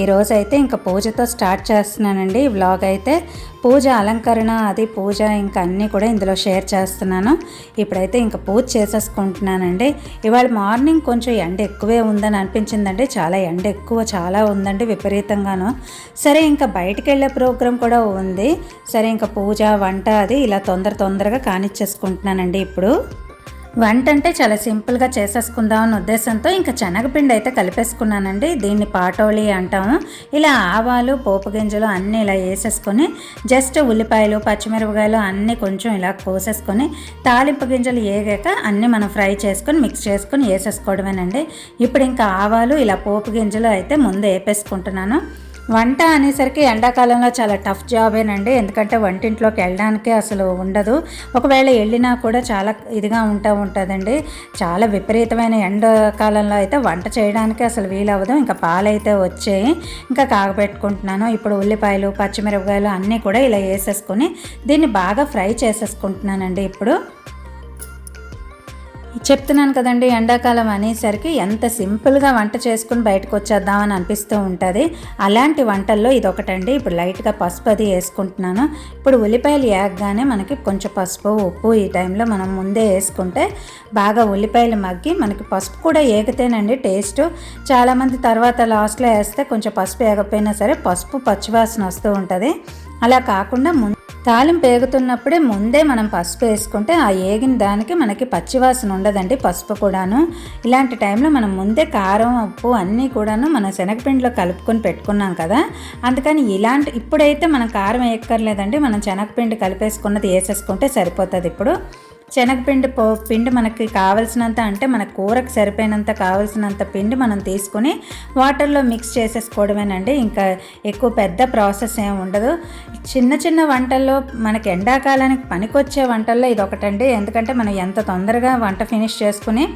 ఈరోజు అయితే ఇంకా పూజతో స్టార్ట్ చేస్తున్నానండి. ఈ వ్లాగ్ అయితే పూజ అలంకరణ అది పూజ ఇంకా అన్నీ కూడా ఇందులో షేర్ చేస్తున్నాను. ఇప్పుడైతే ఇంకా పూజ చేసేసుకుంటున్నానండి. ఇవాళ మార్నింగ్ కొంచెం ఎండ ఎక్కువే ఉందని అనిపించిందండి. చాలా ఎండ ఎక్కువ చాలా ఉందండి విపరీతంగాను. సరే ఇంకా బయటికి వెళ్ళే ప్రోగ్రాం కూడా ఉంది. సరే ఇంకా పూజ వంట అది ఇలా తొందర తొందరగా కానిచ్చేసుకుంటున్నానండి ఇప్పుడు. వంట అంటే చాలా సింపుల్గా చేసేసుకుందాం అనే ఉద్దేశంతో ఇంకా శనగపిండి అయితే కలిపేసుకున్నానండి. దీన్ని పాటోళి అంటాము. ఇలా ఆవాలు పోపు గింజలు అన్నీ ఇలా వేసేసుకొని జస్ట్ ఉల్లిపాయలు పచ్చిమిరపకాయలు అన్నీ కొంచెం ఇలా కోసేసుకొని తాలింపు గింజలు వేగాక అన్నీ మనం ఫ్రై చేసుకొని మిక్స్ చేసుకొని వేసేసుకోవడమేనండి. ఇప్పుడు ఇంకా ఆవాలు ఇలా పోపు గింజలు అయితే ముందు వేపేసుకుంటున్నాను. వంట అనేసరికి ఎండాకాలంలో చాలా టఫ్ జాబేనండి ఎందుకంటే వంటింట్లోకి వెళ్ళడానికే అసలు ఉండదు. ఒకవేళ వెళ్ళినా కూడా చాలా ఇదిగా ఉంటా ఉంటుందండి. చాలా విపరీతమైన ఎండాకాలంలో అయితే వంట చేయడానికి అసలు వీలవ్వదు. ఇంకా పాలైతే వచ్చాయి. ఇంకా కాగబెట్టుకుంటున్నాను. ఇప్పుడు ఉల్లిపాయలు పచ్చిమిరపకాయలు అన్నీ కూడా ఇలా వేసేసుకొని దీన్ని బాగా ఫ్రై చేసేసుకుంటున్నానండి ఇప్పుడు. చెప్తున్నాను కదండి ఎండాకాలం అనేసరికి ఎంత సింపుల్గా వంట చేసుకుని బయటకు వచ్చేద్దామని అనిపిస్తూ ఉంటుంది. అలాంటి వంటల్లో ఇది ఒకటండి ఇప్పుడు లైట్గా పసుపు అది వేసుకుంటున్నాను. ఇప్పుడు ఉల్లిపాయలు వేయగానే మనకి కొంచెం పసుపు ఉప్పు ఈ టైంలో మనం ముందే వేసుకుంటే బాగా ఉల్లిపాయలు మగ్గి మనకి పసుపు కూడా ఏగితేనండి టేస్ట్. చాలామంది తర్వాత లాస్ట్లో వేస్తే కొంచెం పసుపు వేగకపోయినా సరే పసుపు పచ్చివాసన వస్తూ ఉంటుంది. అలా కాకుండా ముందు తాలింపు వేగుతున్నప్పుడే ముందే మనం పసుపు వేసుకుంటే ఆ ఏగిన దానికి మనకి పచ్చివాసన ఉండదండి పసుపు కూడాను. ఇలాంటి టైంలో మనం ముందే కారం ఉప్పు అన్నీ కూడాను మన శనగపిండిలో కలుపుకొని పెట్టుకున్నాం కదా. అందుకని ఇలాంటి ఇప్పుడైతే మనం కారం వేయక్కర్లేదండి మనం శనగపిండి కలిపేసుకున్నది వేసేసుకుంటే సరిపోతుంది ఇప్పుడు. శనగపిండి పో పిండి మనకి కావలసినంత అంటే మన కూరకు సరిపోయినంత కావలసినంత పిండి మనం తీసుకుని వాటర్లో మిక్స్ చేసేసుకోవడమేనండి. ఇంకా ఎక్కువ పెద్ద ప్రాసెస్ ఏమి ఉండదు. చిన్న చిన్న వంటల్లో మనకి ఎండాకాలానికి పనికొచ్చే వంటల్లో ఇది ఒకటండి ఎందుకంటే మనం ఎంత తొందరగా వంట ఫినిష్ చేసుకుని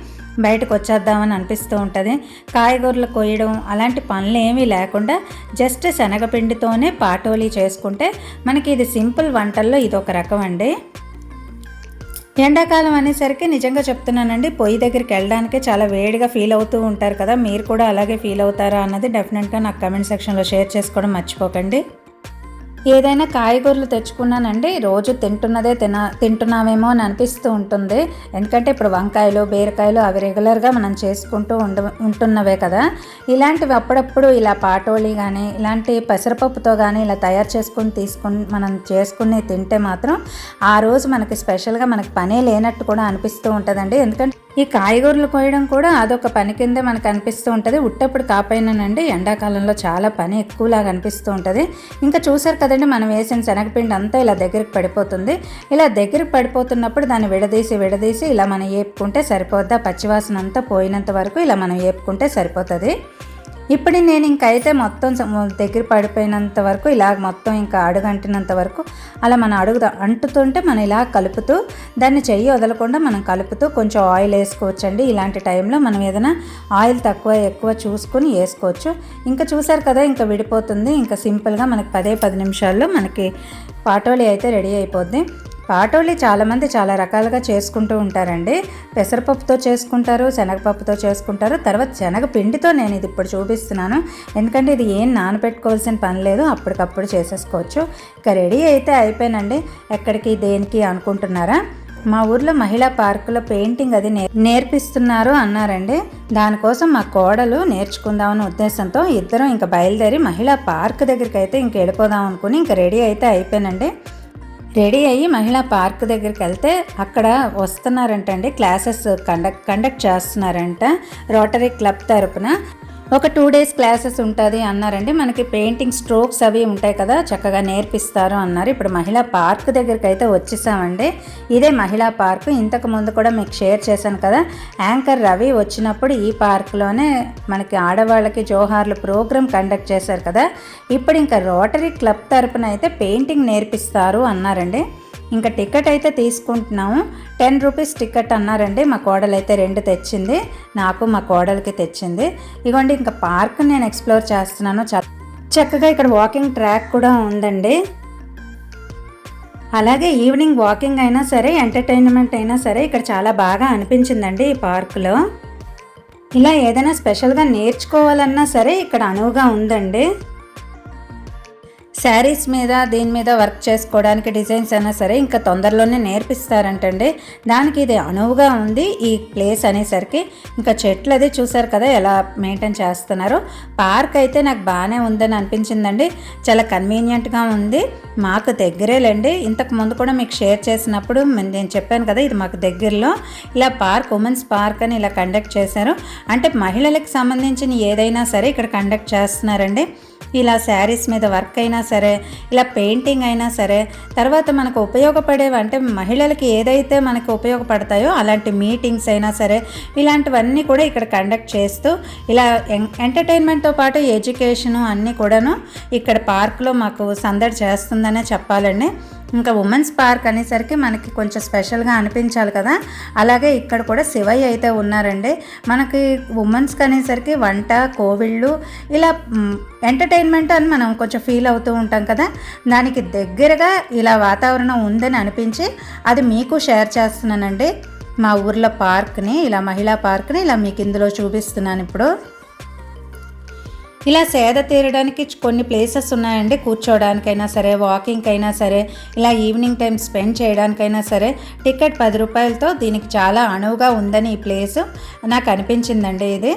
బయటకు వచ్చేద్దామని అనిపిస్తూ ఉంటుంది. కాయగూరలు కొయ్యడం అలాంటి పనులు ఏమీ లేకుండా జస్ట్ శనగపిండితోనే పాటోలీ చేసుకుంటే మనకి ఇది సింపుల్ వంటల్లో ఇది ఒక రకం అండి ఎండాకాలం అనేసరికి నిజంగా చెప్తున్నానండి పొయ్యి దగ్గరికి వెళ్ళడానికే చాలా వేడిగా ఫీల్ అవుతూ ఉంటారు కదా మీరు కూడా అలాగే ఫీల్ అవుతారా అన్నది డెఫినెట్గా నాకు కమెంట్ సెక్షన్లో షేర్ చేసుకోవడం మర్చిపోకండి. ఏదైనా కాయగూరలు తెచ్చుకున్నానండి రోజు తింటున్నదే తిన తింటున్నామేమో అని అనిపిస్తూ ఉంటుంది. ఎందుకంటే ఇప్పుడు వంకాయలు బీరకాయలు అవి రెగ్యులర్గా మనం చేసుకుంటూ ఉండ ఉంటున్నవే కదా. ఇలాంటివి అప్పుడప్పుడు ఇలా పాటోళి కానీ ఇలాంటి పెసరపప్పుతో కానీ ఇలా తయారు చేసుకుని తీసుకుని మనం చేసుకుని తింటే మాత్రం ఆ రోజు మనకి స్పెషల్గా మనకి పనే లేనట్టు కూడా అనిపిస్తూ ఉంటుందండి. ఎందుకంటే ఈ కాయగూరలు కోయడం కూడా అదొక పని కిందే మనకు అనిపిస్తూ ఉంటుంది. ఉట్టప్పుడు కాపైనానండి ఎండాకాలంలో చాలా పని ఎక్కువలాగా అనిపిస్తూ ఉంటుంది. ఇంకా చూసారు కదండి మనం వేసిన శనగపిండి అంతా ఇలా దగ్గరికి పడిపోతుంది. ఇలా దగ్గరికి పడిపోతున్నప్పుడు దాన్ని విడదీసి విడదీసి ఇలా మనం వేపుకుంటే సరిపోద్దా? పచ్చివాసన అంతా పోయినంత వరకు ఇలా మనం వేపుకుంటే సరిపోతుంది. ఇప్పుడు నేను ఇంకైతే మొత్తం దగ్గర పడిపోయినంత వరకు ఇలాగ మొత్తం ఇంకా అడుగంటినంత వరకు అలా మన అడుగు అంటుతుంటే మనం ఇలా కలుపుతూ దాన్ని చెయ్యి వదలకుండా మనం కలుపుతూ కొంచెం ఆయిల్ వేసుకోవచ్చండి. ఇలాంటి టైంలో మనం ఏదైనా ఆయిల్ తక్కువ ఎక్కువ చూసుకొని వేసుకోవచ్చు. ఇంకా చూసారు కదా ఇంకా విడిపోతుంది. ఇంకా సింపుల్గా మనకి పదే పది నిమిషాల్లో మనకి పాటోలి అయితే రెడీ అయిపోద్ది. పాటోళ్ళు చాలామంది చాలా రకాలుగా చేసుకుంటూ ఉంటారండి. పెసరపప్పుతో చేసుకుంటారు శనగపప్పుతో చేసుకుంటారు తర్వాత శనగపిండితో నేను ఇది ఇప్పుడు చూపిస్తున్నాను. ఎందుకంటే ఇది ఏం నానబెట్టుకోవాల్సిన పని లేదు అప్పటికప్పుడు చేసేసుకోవచ్చు. ఇక రెడీ అయితే అయిపోయినండి. ఎక్కడికి దేనికి అనుకుంటున్నారా? మా ఊర్లో మహిళా పార్కులో పెయింటింగ్ అది నేర్పిస్తున్నారు అన్నారండి. దానికోసం మా కోడలు నేర్చుకుందామని ఉద్దేశంతో ఇద్దరం ఇంకా బయలుదేరి మహిళా పార్క్ దగ్గరికి అయితే ఇంక వెళ్ళిపోదాం అనుకుని ఇంక రెడీ అయితే అయిపోయినండి. రెడీ అయ్యి మహిళా పార్క్ దగ్గరికి వెళ్తే అక్కడ వస్తున్నారంటండి క్లాసెస్ కండక్ట్ కండక్ట్ చేస్తున్నారంట. రోటరీ క్లబ్ తరపున ఒక టూ డేస్ క్లాసెస్ ఉంటుంది అన్నారండి. మనకి పెయింటింగ్ స్ట్రోక్స్ అవి ఉంటాయి కదా చక్కగా నేర్పిస్తారు అన్నారు. ఇప్పుడు మహిళా పార్క్ దగ్గరికి అయితే వచ్చేసామండి. ఇదే మహిళా పార్క్ ఇంతకు ముందు కూడా మీకు షేర్ చేశాను కదా యాంకర్ రవి వచ్చినప్పుడు ఈ పార్క్లోనే మనకి ఆడవాళ్ళకి జోహార్లు ప్రోగ్రామ్ కండక్ట్ చేశారు కదా. ఇప్పుడు ఇంకా రోటరీ క్లబ్ తరపున అయితే పెయింటింగ్ నేర్పిస్తారు అన్నారండి. ఇంకా టికెట్ అయితే తీసుకుంటున్నాము. టెన్ రూపీస్ టికెట్ అన్నారండి. మా కోడలు అయితే రెండు తెచ్చింది. నాకు మా కోడలికి తెచ్చింది. ఇగోండి ఇంకా పార్క్ నేను ఎక్స్ప్లోర్ చేస్తున్నాను. చక్కగా ఇక్కడ వాకింగ్ ట్రాక్ కూడా ఉందండి. అలాగే ఈవినింగ్ వాకింగ్ అయినా సరే ఎంటర్టైన్మెంట్ అయినా సరే ఇక్కడ చాలా బాగా అనిపించిందండి ఈ పార్కులో. ఇలా ఏదైనా స్పెషల్గా నేర్చుకోవాలన్నా సరే ఇక్కడ అనువుగా ఉందండి. శారీస్ మీద దీని మీద వర్క్ చేసుకోవడానికి డిజైన్స్ అయినా సరే ఇంకా తొందరలోనే నేర్పిస్తారంటండి. దానికి ఇది అనువుగా ఉంది ఈ ప్లేస్ అనేసరికి. ఇంకా చెట్లు అది చూసారు కదా ఎలా మెయింటైన్ చేస్తున్నారు. పార్క్ అయితే నాకు బాగానే ఉందని అనిపించిందండి. చాలా కన్వీనియంట్గా ఉంది. మాకు దగ్గరేలేండి. ఇంతకు ముందు కూడా మీకు షేర్ చేసినప్పుడు నేను చెప్పాను కదా ఇది మాకు దగ్గరలో. ఇలా పార్క్ ఉమెన్స్ పార్క్ అని ఇలా కండక్ట్ చేశారు. అంటే మహిళలకు సంబంధించిన ఏదైనా సరే ఇక్కడ కండక్ట్ చేస్తున్నారండి. ఇలా శారీస్ మీద వర్క్ అయినా సరే ఇలా పెయింటింగ్ అయినా సరే తర్వాత మనకు ఉపయోగపడేవి అంటే మహిళలకి ఏదైతే మనకు ఉపయోగపడతాయో అలాంటి మీటింగ్స్ అయినా సరే ఇలాంటివన్నీ కూడా ఇక్కడ కండక్ట్ చేస్తూ ఇలా ఎంటర్టైన్మెంట్తో పాటు ఎడ్యుకేషను అన్నీ కూడాను ఇక్కడ పార్క్లో మాకు సందడి చేస్తుందనే చెప్పాలండి. ఇంకా ఉమెన్స్ పార్క్ అనేసరికి మనకి కొంచెం స్పెషల్గా అనిపించాలి కదా. అలాగే ఇక్కడ కూడా శివయ్య అయితే ఉన్నారండి. మనకి ఉమెన్స్కి అనేసరికి వంట కోవిళ్ళు ఇలా ఎంటర్టైన్మెంట్ అని మనం కొంచెం ఫీల్ అవుతూ ఉంటాం కదా. దానికి దగ్గరగా ఇలా వాతావరణం ఉందని అనిపించి అది మీకు షేర్ చేస్తున్నానండి. మా ఊర్లో పార్క్ని ఇలా మహిళా పార్క్ని ఇలా మీకు ఇందులో చూపిస్తున్నాను ఇప్పుడు. ఇలా సేద తీరడానికి కొన్ని ప్లేసెస్ ఉన్నాయండి కూర్చోవడానికైనా సరే వాకింగ్ అయినా సరే ఇలా ఈవినింగ్ టైం స్పెండ్ చేయడానికైనా సరే. టికెట్ పది రూపాయలతో దీనికి చాలా అణువుగా ఉందని ఈ ప్లేస్ నాకు అనిపించిందండి ఇది.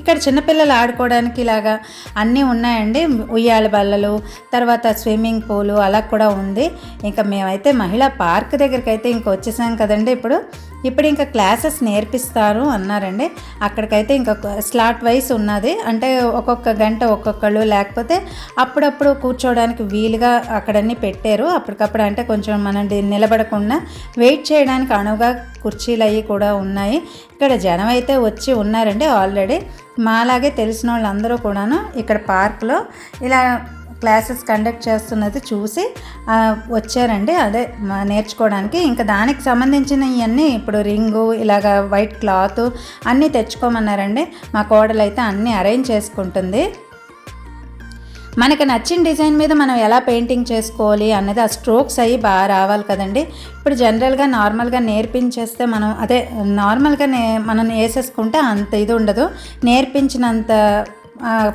ఇక్కడ చిన్నపిల్లలు ఆడుకోవడానికి ఇలాగా అన్నీ ఉన్నాయండి. ఉయ్యాల బల్లలు తర్వాత స్విమ్మింగ్ పూలు అలా కూడా ఉంది. ఇంకా మేమైతే మహిళా పార్క్ దగ్గరికి అయితే ఇంక వచ్చేసాం కదండి ఇప్పుడు. ఇప్పుడు ఇంకా క్లాసెస్ నేర్పిస్తారు అన్నారండి. అక్కడికైతే ఇంకా స్లాట్ వైస్ ఉన్నది. అంటే ఒక్కొక్క గంట ఒక్కొక్కళ్ళు లేకపోతే అప్పుడప్పుడు కూర్చోవడానికి వీలుగా అక్కడన్నీ పెట్టారు. అప్పటికప్పుడు అంటే కొంచెం మనం నిలబడకుండా వెయిట్ చేయడానికి అనువుగా కుర్చీలు అవి కూడా ఉన్నాయి. ఇక్కడ జనం అయితే వచ్చి ఉన్నారండి ఆల్రెడీ. మాలాగే తెలిసిన వాళ్ళందరూ కూడాను ఇక్కడ పార్క్లో. ఇలా క్లాసెస్ కండక్ట్ చేస్తున్నది చూసి వచ్చారండి. అదే నేర్చుకోవడానికి. ఇంకా దానికి సంబంధించిన ఇవన్నీ ఇప్పుడు రింగు ఇలాగ వైట్ క్లాత్ అన్నీ తెచ్చుకోమన్నారండి. మా కోడలు అయితే అన్నీ అరేంజ్ చేసుకుంటుంది. మనకి నచ్చిన డిజైన్ మీద మనం ఎలా పెయింటింగ్ చేసుకోవాలి అన్నది ఆ స్ట్రోక్స్ అవి బాగా రావాలి కదండి. ఇప్పుడు జనరల్గా నార్మల్గా నేర్పించేస్తే మనం అదే నార్మల్గా నే మనం వేసేసుకుంటే అంత ఇది ఉండదు. నేర్పించినంత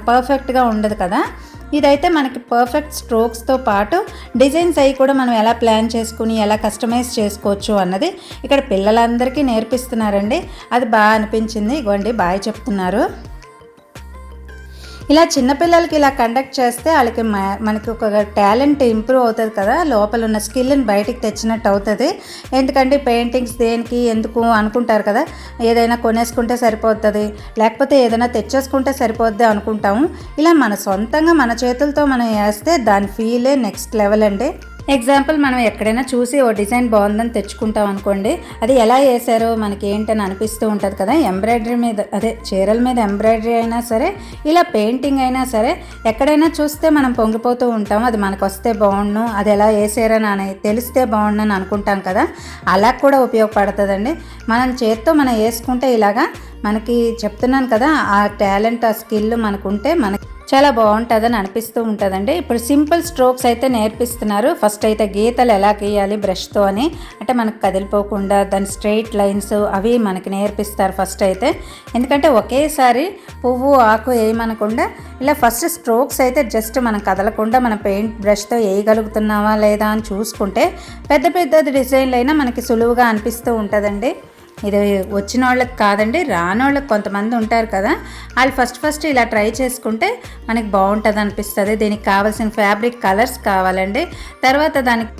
పర్ఫెక్ట్గా ఉండదు కదా. ఇదైతే మనకి పర్ఫెక్ట్ స్ట్రోక్స్తో పాటు డిజైన్స్ అవి కూడా మనం ఎలా ప్లాన్ చేసుకుని ఎలా కస్టమైజ్ చేసుకోవచ్చు అన్నది ఇక్కడ పిల్లలందరికీ నేర్పిస్తున్నారండి. అది బాగా అనిపించింది. ఇగోండి బాగా చెప్తున్నారు. ఇలా చిన్నపిల్లలకి ఇలా కండక్ట్ చేస్తే వాళ్ళకి మనకి ఒక టాలెంట్ ఇంప్రూవ్ అవుతుంది కదా లోపల ఉన్న స్కిల్ని బయటికి తెచ్చినట్టు అవుతుంది. ఎందుకంటే పెయింటింగ్స్ దేనికి ఎందుకు అనుకుంటారు కదా ఏదైనా కొనేసుకుంటే సరిపోతుంది లేకపోతే ఏదైనా తెచ్చేసుకుంటే సరిపోద్ది అనుకుంటాము. ఇలా మన సొంతంగా మన చేతులతో మనం వేస్తే దాని ఫీలే నెక్స్ట్ లెవెల్ అండి. ఎగ్జాంపుల్ మనం ఎక్కడైనా చూసి ఓ డిజైన్ బాగుందని తెచ్చుకుంటాం అనుకోండి అది ఎలా వేసారో మనకి ఏంటని అనిపిస్తూ ఉంటుంది కదా. ఎంబ్రాయిడరీ మీద అదే చీరల మీద ఎంబ్రాయిడరీ అయినా సరే ఇలా పెయింటింగ్ అయినా సరే ఎక్కడైనా చూస్తే మనం పొంగిపోతూ ఉంటాం. అది మనకు వస్తే బాగుండు అది ఎలా వేసారని అని తెలిస్తే బాగుండు అని అనుకుంటాం కదా. అలా కూడా ఉపయోగపడుతుందండి. మనం చేత్తో మనం వేసుకుంటే ఇలాగా మనకి చెప్తున్నాను కదా ఆ టాలెంట్ ఆ స్కిల్ మనకుంటే మనకి చాలా బాగుంటుందని అనిపిస్తూ ఉంటుందండి. ఇప్పుడు సింపుల్ స్ట్రోక్స్ అయితే నేర్పిస్తున్నారు. ఫస్ట్ అయితే గీతలు ఎలా గీయాలి బ్రష్తో అని. అంటే మనకు కదిలిపోకుండా దాని స్ట్రెయిట్ లైన్స్ అవి మనకి నేర్పిస్తారు ఫస్ట్ అయితే. ఎందుకంటే ఒకేసారి పువ్వు ఆకు వేయమనకుండా ఇలా ఫస్ట్ స్ట్రోక్స్ అయితే జస్ట్ మనం కదలకుండా మన పెయింట్ బ్రష్తో వేయగలుగుతున్నావా లేదా అని చూసుకుంటే పెద్ద పెద్ద డిజైన్లు అయినా మనకి సులువుగా అనిపిస్తూ ఉంటుందండి. ఇది వచ్చిన వాళ్ళకి కాదండి రానోళ్ళకి కొంతమంది ఉంటారు కదా. వాళ్ళు ఫస్ట్ ఫస్ట్ ఇలా ట్రై చేసుకుంటే మనకి బాగుంటుంది అనిపిస్తుంది దీనికి కావాల్సిన ఫ్యాబ్రిక్ కలర్స్ కావాలండి. తర్వాత దానికి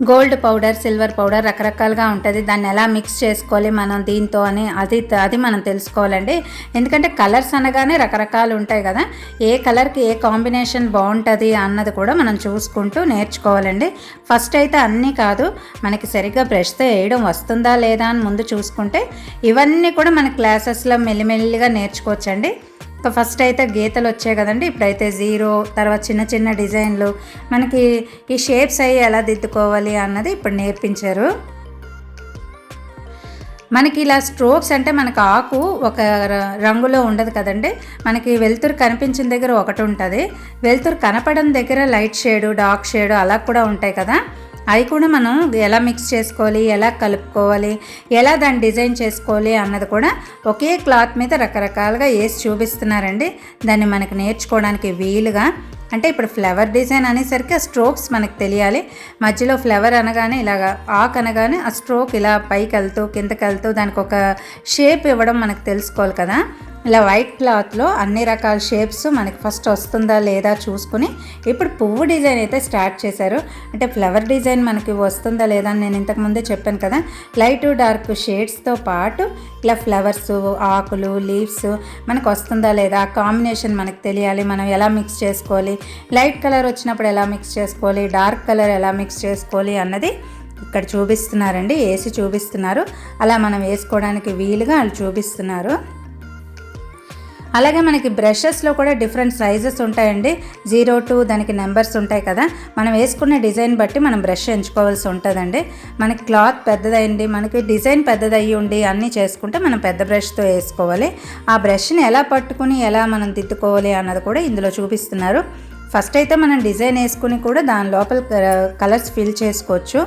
గోల్డ్ పౌడర్ సిల్వర్ పౌడర్ రకరకాలుగా ఉంటుంది. దాన్ని ఎలా మిక్స్ చేసుకోవాలి మనం దీంతో అని అది అది మనం తెలుసుకోవాలండి. ఎందుకంటే కలర్స్ అనగానే రకరకాలు ఉంటాయి కదా. ఏ కలర్కి ఏ కాంబినేషన్ బాగుంటుంది అన్నది కూడా మనం చూసుకుంటూ నేర్చుకోవాలండి. ఫస్ట్ అయితే అన్నీ కాదు మనకి సరిగ్గా బ్రష్తో వేయడం వస్తుందా లేదా అని ముందు చూసుకుంటే ఇవన్నీ కూడా మన క్లాసెస్లో మెల్లిమెల్లిగా నేర్చుకోవచ్చండి. ఫస్ట్ అయితే గీతలు వచ్చాయి కదండి. ఇప్పుడైతే జీరో తర్వాత చిన్న చిన్న డిజైన్లు. మనకి ఈ షేప్స్ అవి ఎలా దిద్దుకోవాలి అన్నది ఇప్పుడు నేర్పించారు. మనకి ఇలా స్ట్రోక్స్ అంటే మనకు ఆకు ఒక రంగులో ఉండదు కదండి. మనకి వెలుతురు కనిపించిన దగ్గర ఒకటి ఉంటుంది. వెలుతురు కనపడని దగ్గర లైట్ షేడు డార్క్ షేడు అలా కూడా ఉంటాయి కదా. అవి కూడా మనం ఎలా మిక్స్ చేసుకోవాలి ఎలా కలుపుకోవాలి ఎలా దాన్ని డిజైన్ చేసుకోవాలి అన్నది కూడా ఒకే క్లాత్ మీద రకరకాలుగా వేసి చూపిస్తున్నారండి. దాన్ని మనకు నేర్చుకోవడానికి వీలుగా అంటే ఇప్పుడు ఫ్లవర్ డిజైన్ అనేసరికి ఆ స్ట్రోక్స్ మనకు తెలియాలి. మధ్యలో ఫ్లవర్ అనగానే ఇలాగ ఆక్ అనగానే ఆ స్ట్రోక్ ఇలా పైకి వెళ్తూ కిందకి వెళ్తూ దానికి ఒక షేప్ ఇవ్వడం మనకు తెలుసుకోవాలి కదా. ఇలా వైట్ క్లాత్లో అన్ని రకాల షేప్స్ మనకి ఫస్ట్ వస్తుందా లేదా చూసుకుని ఇప్పుడు పువ్వు డిజైన్ అయితే స్టార్ట్ చేశారు. అంటే ఫ్లవర్ డిజైన్ మనకి వస్తుందా లేదా అని నేను ఇంతకుముందే చెప్పాను కదా. లైట్ డార్క్ షేడ్స్తో పాటు ఇట్లా ఫ్లవర్స్ ఆకులు లీవ్స్ మనకు వస్తుందా లేదా? ఆ కాంబినేషన్ మనకు తెలియాలి. మనం ఎలా మిక్స్ చేసుకోవాలి? లైట్ కలర్ వచ్చినప్పుడు ఎలా మిక్స్ చేసుకోవాలి? డార్క్ కలర్ ఎలా మిక్స్ చేసుకోవాలి అన్నది ఇక్కడ చూపిస్తున్నారండి. వేసి చూపిస్తున్నారు. అలా మనం వేసుకోవడానికి వీలుగా వాళ్ళు చూపిస్తున్నారు. అలాగే మనకి బ్రషెస్లో కూడా డిఫరెంట్ సైజెస్ ఉంటాయండి. జీరో టూ దానికి నెంబర్స్ ఉంటాయి కదా. మనం వేసుకునే డిజైన్ బట్టి మనం బ్రష్ ఎంచుకోవాల్సి ఉంటుందండి. మనకి క్లాత్ పెద్దదైంది మనకి డిజైన్ పెద్దదయ్యి ఉండి అన్నీ చేసుకుంటే మనం పెద్ద బ్రష్తో వేసుకోవాలి. ఆ బ్రష్ని ఎలా పట్టుకుని ఎలా మనం దిద్దుకోవాలి అన్నది కూడా ఇందులో చూపిస్తున్నారు. ఫస్ట్ అయితే మనం డిజైన్ వేసుకుని కూడా దాని లోపల కలర్స్ ఫిల్ చేసుకోవచ్చు.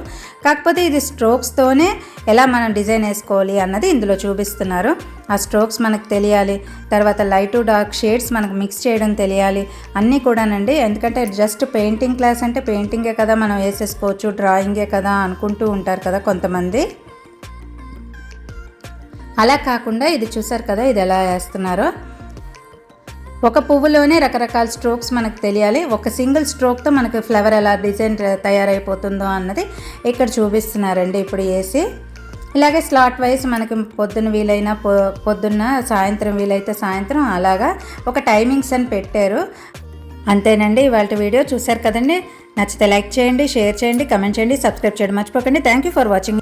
కాకపోతే ఇది స్ట్రోక్స్తోనే ఎలా మనం డిజైన్ వేసుకోవాలి అన్నది ఇందులో చూపిస్తున్నారు. ఆ స్ట్రోక్స్ మనకు తెలియాలి తర్వాత లైట్ డార్క్ షేడ్స్ మనకు మిక్స్ చేయడం తెలియాలి అన్నీ కూడానండి. ఎందుకంటే జస్ట్ పెయింటింగ్ క్లాస్ అంటే పెయింటింగే కదా మనం వేసేసుకోవచ్చు డ్రాయింగే కదా అనుకుంటూ ఉంటారు కదా కొంతమంది. అలా కాకుండా ఇది చూసారు కదా ఇది ఎలా వేస్తున్నారో. ఒక పువ్వులోనే రకరకాల స్ట్రోక్స్ మనకు తెలియాలి. ఒక సింగిల్ స్ట్రోక్తో మనకు ఫ్లవర్ ఎలా డిజైన్ తయారైపోతుందో అన్నది ఇక్కడ చూపిస్తున్నారండి ఇప్పుడు వేసి ఇలాగే స్లాట్ వైజ్ మనకి పొద్దున్న వీలైనా పొ పొద్దున్న సాయంత్రం వీలైతే సాయంత్రం అలాగా ఒక టైమింగ్స్ అని పెట్టారు. అంతేనండి ఇవాళ వీడియో చూశారు కదండి. నచ్చితే లైక్ చేయండి షేర్ చేయండి కమెంట్ చేయండి సబ్స్క్రైబ్ చేయడం మర్చిపోకండి. Thank you for watching.